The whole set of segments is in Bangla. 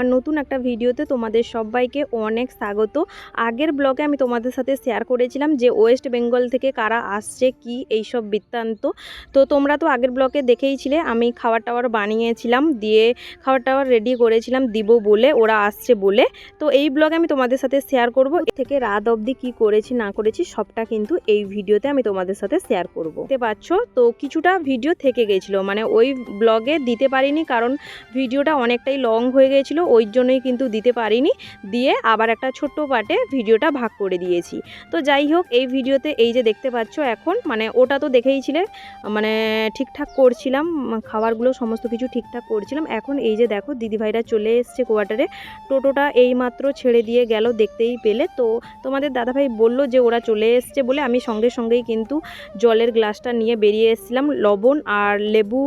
আমার নতুন একটা ভিডিওতে তোমাদের সবাইকে অনেক স্বাগত। আগের ব্লগে আমি তোমাদের সাথে শেয়ার করেছিলাম যে ওয়েস্ট বেঙ্গল থেকে কারা আসছে, কি এইসব বৃত্তান্ত। তো তোমরা তো আগের ব্লগে দেখেইছিলে, আমি খাবার টাবার বানিয়েছিলাম, দিয়ে খাবার টাবার রেডি করেছিলাম দিব বলে, ওরা আসছে বলে। তো এই ব্লগে আমি তোমাদের সাথে শেয়ার করব থেকে রাত অবধি কি করেছি, না করেছি, সবটা কিন্তু এই ভিডিওতে আমি তোমাদের সাথে শেয়ার করব। দেখতে পাচ্ছ? তো কিছুটা ভিডিও থেকে গেছিল মানে ওই ব্লগে দিতে পারিনি, কারণ ভিডিওটা অনেকটাই লং হয়ে গিয়েছিল ওই জন্যই কিন্তু দিতে পারিনি। দিয়ে আবার একটা ছোট্ট পার্টে ভিডিওটা ভাগ করে দিয়েছি। তো যাই হোক, এই ভিডিওতে এই যে দেখতে পাচ্ছ এখন মানে ওটা তো দেখেইছিলে মানে ঠিকঠাক করছিলাম, খাবারগুলো সমস্ত কিছু ঠিকঠাক করছিলাম। এখন এই যে দেখো, দিদিভাইরা চলে এসছে কোয়ার্টারে। টোটোটা এই মাত্র ছেড়ে দিয়ে গেল দেখতেই পেলে। তো তোমাদের দাদাভাই বলল যে ওরা চলে এসছে বলে আমি সঙ্গে সঙ্গেই কিন্তু জলের গ্লাসটা নিয়ে বেরিয়ে এসেছিলাম। লবণ আর লেবু,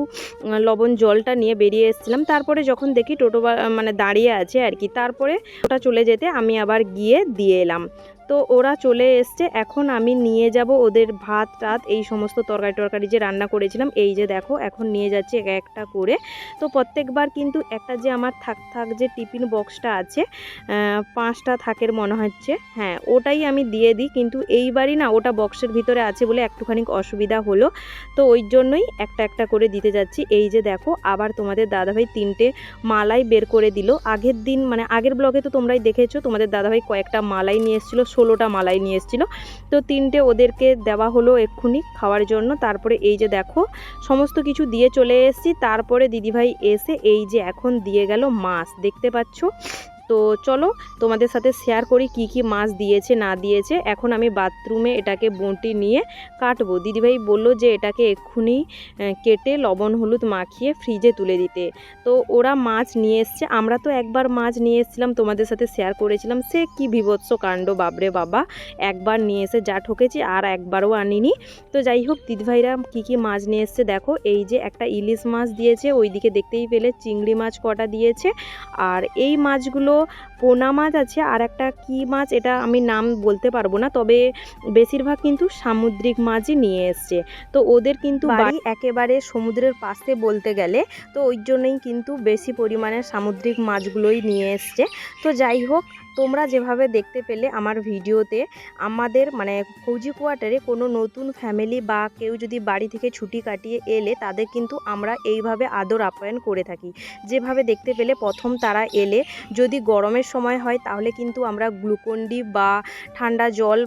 লবণ জলটা নিয়ে বেরিয়ে এসেছিলাম। তারপরে যখন দেখি টোটো মানে দাঁড়িয়ে আছে আর কি। তারপরে ওটা চলে যেতে আমি আবার গিয়ে দিয়ে এলাম। তো ওরা চলে এসছে, এখন আমি নিয়ে যাব ওদের ভাত টাত এই সমস্ত তরকারি টরকারি যে রান্না করেছিলাম, এই যে দেখো, এখন নিয়ে যাচ্ছে এক একটা করে। তো প্রত্যেকবার কিন্তু একটা যে আমার থাক থাক যে টিফিন বক্সটা আছে পাঁচটা থাকের মনে হচ্ছে হ্যাঁ ওটাই আমি দিয়ে দিই, কিন্তু এইবারই না ওটা বক্সের ভিতরে আছে বলে একটুখানি অসুবিধা হলো। তো ওই জন্যই একটা একটা করে দিতে যাচ্ছি। এই যে দেখো, আবার তোমাদের দাদাভাই তিনটে মালাই বের করে দিল। আগের দিন মানে আগের ব্লগে তো তোমরাই দেখেছ, তোমাদের দাদাভাই কয়েকটা মালাই নিয়ে এসেছিল ষোলোটা মালাই নিয়ে এসেছিল। তো তিনটে ওদেরকে দেওয়া হলো এক্ষুনি খাওয়ার জন্য। তারপরে এই যে দেখো, সমস্ত কিছু দিয়ে চলে এসেছি। তারপরে দিদিভাই এসে এই যে এখন দিয়ে গেল মাছ। দেখতে পাচ্ছ? তো চলো তোমাদের সাথে শেয়ার করি কি কি মাছ দিয়েছে, না দিয়েছে। এখন আমি বাথরুমে এটাকে বঁটি নিয়ে কাটবো। দিদিভাই বলল যে এটাকে এক্ষুনি কেটে লবণ, হলুদ মাখিয়ে ফ্রিজে তুলে দিতে। তো ওরা মাছ নিয়ে এসছে। আমরা তো একবার মাছ নিয়ে এসেছিলাম, তোমাদের সাথে শেয়ার করেছিলাম। সে কি বিভৎস কাণ্ড বাবরে বাবা। একবার নিয়ে এসে যা ঠকেছি, আর একবারও আনিনি। তো যাই হোক, দিদিভাইরা কি কি মাছ নিয়ে এসছে দেখো। এই যে একটা ইলিশ মাছ দিয়েছে, ওইদিকে দেখতেই পেলে চিংড়ি মাছ কটা দিয়েছে। আর এই মাছগুলো পোনা মাছ আছে আর একটা কি মাছ এটা আমি নাম বলতে পারব না তবে বেশিরভাগ কিন্তু সামুদ্রিক মাছই নিয়ে এসছে। তো ওদের কিন্তু বাড়ি একেবারে সমুদ্রের পাশে বলতে গেলে তো ওই জন্যই কিন্তু বেশি পরিমাণে সামুদ্রিক মাছগুলোই নিয়ে এসছে। তো যাই হোক তোমরা যেভাবে দেখতে পেলে আমার ভিডিওতে, আমাদের মানে ফৌজি কোয়ার্টারে কোনো নতুন ফ্যামিলি বা কেউ যদি বাড়ি থেকে ছুটি কাটিয়ে এলে তাদের কিন্তু আমরা এইভাবে আদর আপ্যায়ন করে থাকি। যেভাবে দেখতে পেলে প্রথম তারা এলে যদি গরমের সময় হয় তাহলে কিন্তু আমরা গ্লুকন্ডি বা ঠান্ডা জল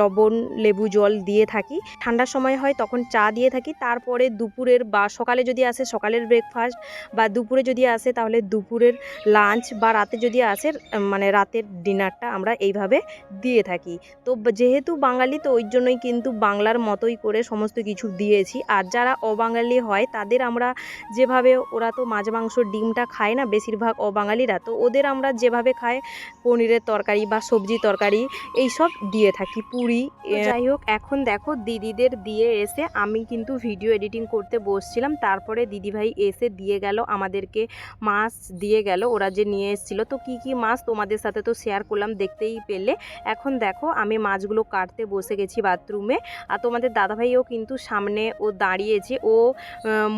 লবণ, লেবু জল দিয়ে থাকি। ঠান্ডার সময় হয় তখন চা দিয়ে থাকি। তারপরে দুপুরের বা সকালে যদি আসে সকালের ব্রেকফাস্ট বা দুপুরে যদি আসে তাহলে দুপুরের লাঞ্চ বা রাতে যদি আসে মানে মানে রাতের ডিনারটা আমরা এইভাবে দিয়ে থাকি। তো যেহেতু বাঙালি তো ওই জন্যই কিন্তু বাংলার মতোই করে সমস্ত কিছু দিয়েছি। আর যারা অবাঙালি হয় তাদের আমরা যেভাবে ওরা তো মাছ মাংস ডিমটা খায় না বেশিরভাগ অবাঙালিরা তো ওদের আমরা যেভাবে খাই পনিরের তরকারি বা সবজি তরকারি এই সব দিয়ে থাকি পুরি। যাই হোক এখন দেখো দিদিদের দিয়ে এসে আমি কিন্তু ভিডিও এডিটিং করতে বসছিলাম। তারপরে দিদিভাই এসে দিয়ে গেল আমাদেরকে মাছ দিয়ে গেল ওরা যে নিয়ে এসেছিল। তো কি কি মাছ তোমাদের সাথে তো শেয়ার করলাম, দেখতেই পেলে। এখন দেখো, আমি মাছগুলো কাটতে বসে গেছি বাথরুমে আর তোমাদের দাদাভাইও কিন্তু সামনে ও দাঁড়িয়েছে। ও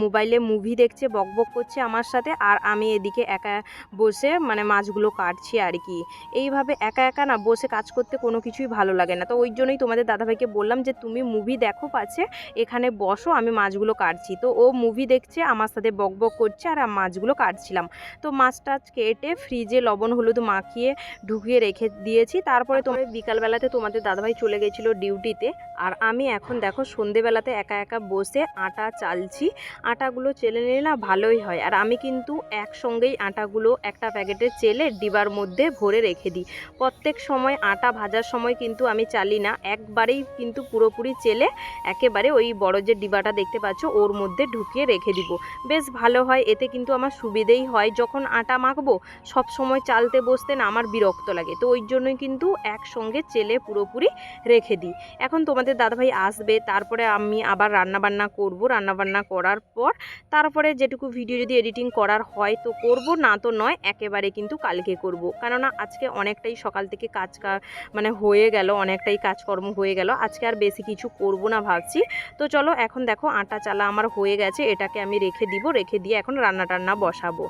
মোবাইলে মুভি দেখছে বকবক করছে আমার সাথে। আর আমি এদিকে একা বসে মানে মাছগুলো কাটছি আর কি। এইভাবে একা একা না বসে কাজ করতে কোনো কিছুই ভালো লাগে না। তো ওই জন্যই তোমাদের দাদাভাইকে বললাম যে, তুমি মুভি দেখো পাচ্ছে এখানে বসো, আমি মাছগুলো কাটছি। তো ও মুভি দেখছে, আমার সাথে বকবক করছে, আর মাছগুলো কাটছিলাম। তো মাছ টাছ কেটে ফ্রিজে লবণ, হলুদ মাখিয়ে ঢুকিয়ে রেখে দিয়েছি। তারপরে তোমার বিকালবেলাতে তোমাদের দাদাভাই চলে গেছিল ডিউটিতে। আর আমি এখন দেখো সন্ধেবেলাতে একা একা বসে আটা চালছি। আটাগুলো চেলে নিলে না ভালোই হয়। আর আমি কিন্তু একসঙ্গেই আটাগুলো একটা প্যাকেটে চেলে ডিবার মধ্যে ভরে রেখে দিই। প্রত্যেক সময় আটা ভাজার সময় কিন্তু আমি চালি না। একবারেই কিন্তু পুরোপুরি চেলে একেবারে ওই বড় যে ডিবাটা দেখতে পাচ্ছ ওর মধ্যে ঢুকিয়ে রেখে দিব। বেশ ভালো হয়। এতে কিন্তু আমার সুবিধেই হয়। যখন আটা মাখবো সব সময় চালতে বসতে না আমার বিরক্ত লাগে। তো ওই জন্যই কিন্তু একসঙ্গে চেলে পুরোপুরি রেখে দিই। এখন তোমাদের দাদাভাই আসবে, তারপরে আমি আবার রান্নাবান্না করব। রান্নাবান্না করার পর তারপরে যেটুকু ভিডিও যদি এডিটিং করার হয় তো করব, না তো নয়, একেবারে কিন্তু কালকে করব। কেননা আজকে অনেকটাই সকাল থেকে কাজ মানে হয়ে গেল, অনেকটাই কাজকর্ম হয়ে গেল। আজকে আর বেশি কিছু করব না ভাবছি। তো চলো এখন দেখো আটা চালা আমার হয়ে গেছে, এটাকে আমি রেখে দিব, রেখে দিয়ে এখন রান্না টান্না বসাবো।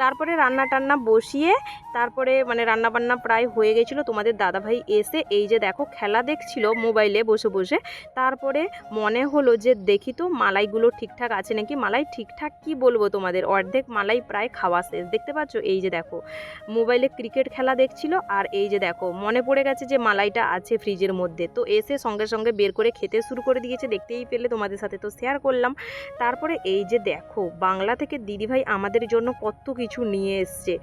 তারপরে রান্না টান্না বসিয়ে, তারপরে মানে রান্না বান্না প্রায় হয়ে গেছিল। তোমাদের দাদাভাই এসে এই যে দেখো খেলা দেখছিল মোবাইলে বসে বসে। তারপরে মনে হলো যে দেখি তো মালাইগুলো ঠিকঠাক আছে নাকি? মালাই ঠিকঠাক কি বলব তোমাদের? অর্ধেক মালাই প্রায় খাওয়া শেষ। দেখতে পাচ্ছ? এই যে দেখো, মোবাইলে ক্রিকেট খেলা দেখছিল আর এই যে দেখো, মনে পড়ে গেছে যে মালাইটা আছে ফ্রিজের মধ্যে। তো এসে সঙ্গে সঙ্গে বের করে খেতে শুরু করে দিয়েছে। দেখতেই পেলে তোমাদের সাথে তো শেয়ার করলাম। তারপরে এই যে দেখো, বাংলা থেকে দিদিভাই আমাদের জন্য কত কিছু নিয়ে এসছে।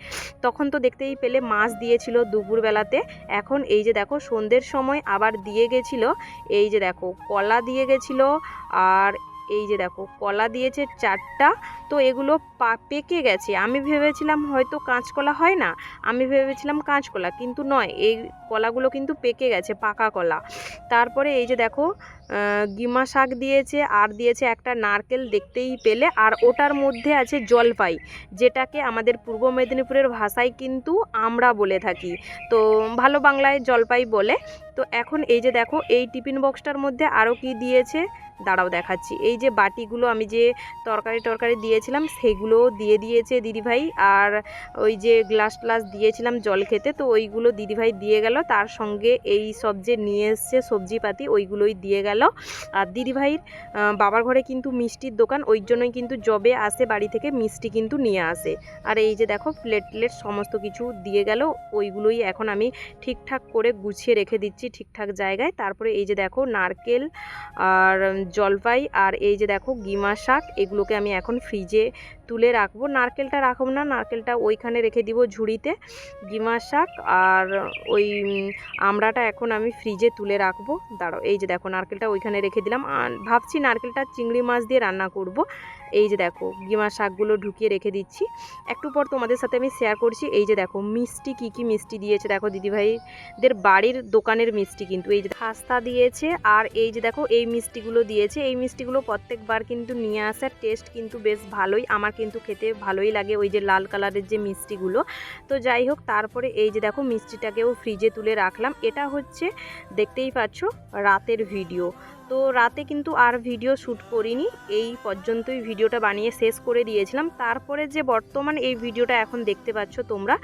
তখন তো দেখতেই পেলে মাছ দিয়েছিল দুপুরবেলাতে। এখন এই যে দেখো, সন্ধ্যের সময় আবার দিয়ে গেছিল। এই যে দেখো, কলা দিয়ে গেছিল আর এই যে দেখো, কলা দিয়েছে চারটা, তো এগুলো পা- পেকে গেছে। আমি ভেবেছিলাম হয়তো কাঁচকলা হয় না, আমি ভেবেছিলাম কাঁচকলা, কিন্তু নয়, এই কলাগুলো কিন্তু পেকে গেছে, পাকা কলা। তারপরে এই যে দেখো গিমা শাক দিয়েছে, আর দিয়েছে একটা নারকেল দেখতেই পেলে, আর ওটার মধ্যে আছে জলপাই, যেটাকে আমাদের পূর্ব মেদিনীপুরের ভাষায় কিন্তু আমরা বলে থাকি। তো ভালো বাংলায় জলপাই বলে। তো এখন এই যে দেখো, এই টিফিন বক্সটার মধ্যে আরও কি দিয়েছে? দাঁড়াও দেখাচ্ছি। এই যে বাটিগুলো আমি যে তরকারি টরকারি দিয়েছিলাম, সেগুলো দিয়ে দিয়েছে দিদিভাই। আর ওই যে গ্লাস গ্লাস দিয়েছিলাম জল খেতে, তো ওইগুলো দিদিভাই দিয়ে গেল। তার সঙ্গে এই সব যে নিয়ে এসছে সবজিপাতি, ওইগুলোই দিয়ে গেল। আর দিদিভাইয়ের বাবার ঘরে কিন্তু মিষ্টির দোকান, ওই জন্যই কিন্তু জবে আসে, বাড়ি থেকে মিষ্টি কিন্তু নিয়ে আসে। আর এই যে দেখো প্লেট প্লেট সমস্ত কিছু দিয়ে গেল। ওইগুলোই এখন আমি ঠিকঠাক করে গুছিয়ে রেখে দিচ্ছি ঠিকঠাক জায়গায়। তারপরে এই যে দেখো, নারকেল আর জলপাই আর এই যে দেখো গিমা শাক, এগুলোকে আমি এখন ফ্রিজে তুলে রাখব। নারকেলটা রাখব না, নারকেলটা ওইখানে রেখে দিব ঝুড়িতে। গিমা শাক আর ওই আমড়াটা এখন আমি ফ্রিজে তুলে রাখব। দাঁড়ো এই যে দেখো নারকেলটা ওইখানে রেখে দিলাম। আর ভাবছি নারকেলটা চিংড়ি মাছ দিয়ে রান্না করব। এই যে দেখো, গিমার শাকগুলো ঢুকিয়ে রেখে দিচ্ছি। একটু পর তোমাদের সাথে আমি শেয়ার করছি, এই যে দেখো, মিষ্টি কি কি মিষ্টি দিয়েছে। দেখো, দিদিভাইদের বাড়ির দোকানের মিষ্টি কিন্তু। এই যে খাস্তা দিয়েছে আর এই যে দেখো, এই মিষ্টিগুলো দিয়েছে। এই মিষ্টিগুলো প্রত্যেকবার কিন্তু নিয়ে আসার টেস্ট কিন্তু বেশ ভালোই। আমার কিন্তু খেতে ভালোই লাগে ওই যে লাল কালারের যে মিষ্টিগুলো। তো যাই হোক, তারপরে এই যে দেখো, মিষ্টিটাকেও ফ্রিজে তুলে রাখলাম। এটা হচ্ছে, দেখতেই পাচ্ছ, রাতের ভিডিও তো রাতে কিন্তু আর ভিডিও শ্যুট করিনি। এই পর্যন্তই ভিডিওটা বানিয়ে শেষ করে দিয়েছিলাম। তারপরে যে বর্তমান এই ভিডিওটা এখন দেখতে পাচ্ছ তোমরা,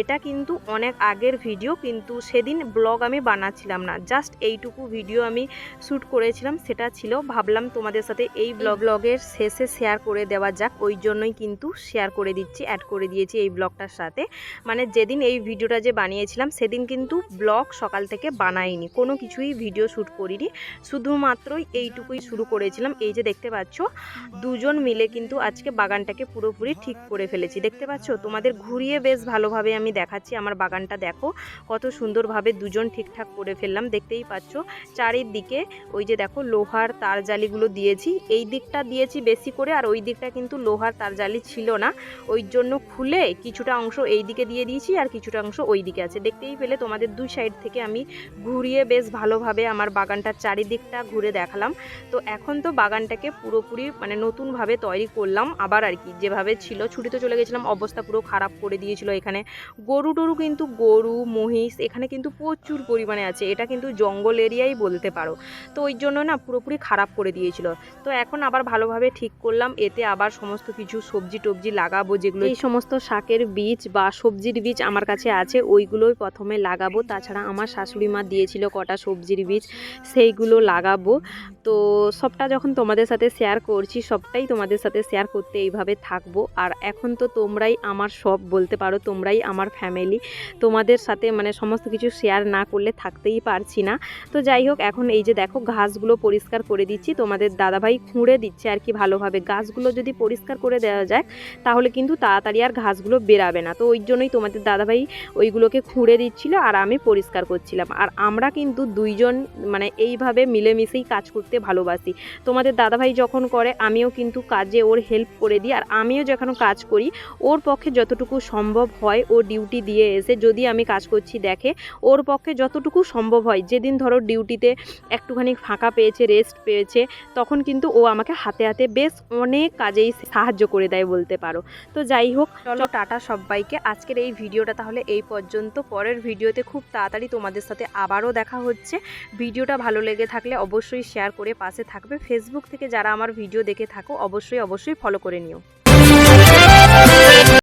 এটা কিন্তু অনেক আগের ভিডিও কিন্তু সেদিন ব্লগ আমি বানাচ্ছিলাম না। জাস্ট এইটুকু ভিডিও আমি শ্যুট করেছিলাম, সেটা ছিল। ভাবলাম তোমাদের সাথে এই ব্লগ ব্লগের শেষে শেয়ার করে দেওয়া যাক। ওই জন্যই কিন্তু শেয়ার করে দিচ্ছি অ্যাড করে দিয়েছি এই ব্লগটার সাথে। মানে যেদিন এই ভিডিওটা যে বানিয়েছিলাম, সেদিন কিন্তু ব্লগ সকাল থেকে বানাইনি। কোনো কিছুই ভিডিও শ্যুট করিনি। শুধুমাত্রই এইটুকুই শুরু করেছিলাম। এই যে দেখতে পাচ্ছ, দুজন মিলে কিন্তু আজকে বাগানটাকে পুরোপুরি ঠিক করে ফেলেছি। দেখতে পাচ্ছ, তোমাদের ঘুরিয়ে বেশ ভালোভাবে আমি দেখাচ্ছি আমার বাগানটা। দেখো, কত সুন্দরভাবে দুজন ঠিকঠাক করে ফেললাম। দেখতেই পাচ্ছ, চারিদিকে ওই যে দেখো লোহার তারজালিগুলো দিয়েছি। এই দিকটা দিয়েছি বেশি করে, আর ওই দিকটা কিন্তু লোহার তারজালি ছিল না। ওই জন্য খুলে কিছুটা অংশ এই দিকে দিয়ে দিয়েছি, আর কিছুটা অংশ ওই দিকে আছে। দেখতেই পেলে তোমাদের দুই সাইড থেকে আমি ঘুরিয়ে বেশ ভালোভাবে আমার বাগানটার চারিদিকটা ঘুরে দেখালাম। তো এখন তো বাগানটাকে পুরোপুরি মানে নতুনভাবে তৈরি করলাম। আবার আর কি, যেভাবে ছিল, ছুটিতে চলে গেছিলাম, অবস্থা পুরো খারাপ করে দিয়েছিল এখানে। গরু টরু কিন্তু গরু, মহিষ, এখানে কিন্তু প্রচুর পরিমাণে আছে। এটা কিন্তু জঙ্গল এরিয়াই বলতে পারো। তো ওই জন্য না পুরোপুরি খারাপ করে দিয়েছিল। তো এখন আবার ভালোভাবে ঠিক করলাম। এতে আবার সমস্ত কিছু সবজি টবজি লাগাবো যেগুলো এই সমস্ত শাকের বীজ বা সবজির বীজ আমার কাছে আছে, ওইগুলোই প্রথমে লাগাবো। তাছাড়া আমার শাশুড়ি মা দিয়েছিল কটা সবজির বীজ, সেইগুলো লাগাবো। তো সবটা যখন তোমাদের সাথে শেয়ার করছি, সবটাই তোমাদের সাথে শেয়ার করতে এইভাবে থাকব। আর এখন তো তোমরাই আমার সব বলতে পারো, তোমরাই আমার ফ্যামিলি তোমাদের সাথে মানে সমস্ত কিছু শেয়ার না করলে থাকতেই পারছি না। তো যাই হোক, এখন এই যে দেখো ঘাসগুলো পরিষ্কার করে দিচ্ছি, তোমাদের দাদাভাই খুঁড়ে দিচ্ছে আর কি ভালোভাবে। গাছগুলো যদি পরিষ্কার করে দেওয়া যায়, তাহলে কিন্তু তাড়াতাড়ি আর ঘাসগুলো বেরাবে না। তো ওই জন্যই তোমাদের দাদাভাই ওইগুলোকে খুঁড়ে দিচ্ছিল আর আমি পরিষ্কার করছিলাম। আর আমরা কিন্তু দুইজন মানে এইভাবে মিলেমিশেই সাথেই কাজ করতে ভালোবাসি। তোমাদের দাদাভাই যখন করে, আমিও কিন্তু কাজে ওর হেল্প করে দিই। আর আমিও যখন কাজ করি, ওর পক্ষে যতটুকু সম্ভব হয় ও ডিউটি দিয়ে এসে, যদি আমি কাজ করছি দেখে, ওর পক্ষে যতটুকু সম্ভব হয়, যেদিন ধরো ডিউটিতে একটুখানি ফাঁকা পেয়েছে রেস্ট পেয়েছে, তখন কিন্তু ও আমাকে হাতে হাতে বেশ অনেক কাজেই সাহায্য করে দেয় বলতে পারো। তো যাই হোক, চলো টাটা সবাইকে। আজকের এই ভিডিওটা তাহলে এই পর্যন্ত। পরের ভিডিওতে খুব তাড়াতাড়ি তোমাদের সাথে আবারও দেখা হচ্ছে। ভিডিওটা ভালো লেগে থাকলে অবশ্যই শেয়ার করে পাশে থাকবে। ফেসবুক থেকে যারা আমার ভিডিও দেখে থাকো, অবশ্যই অবশ্যই ফলো করে নিও।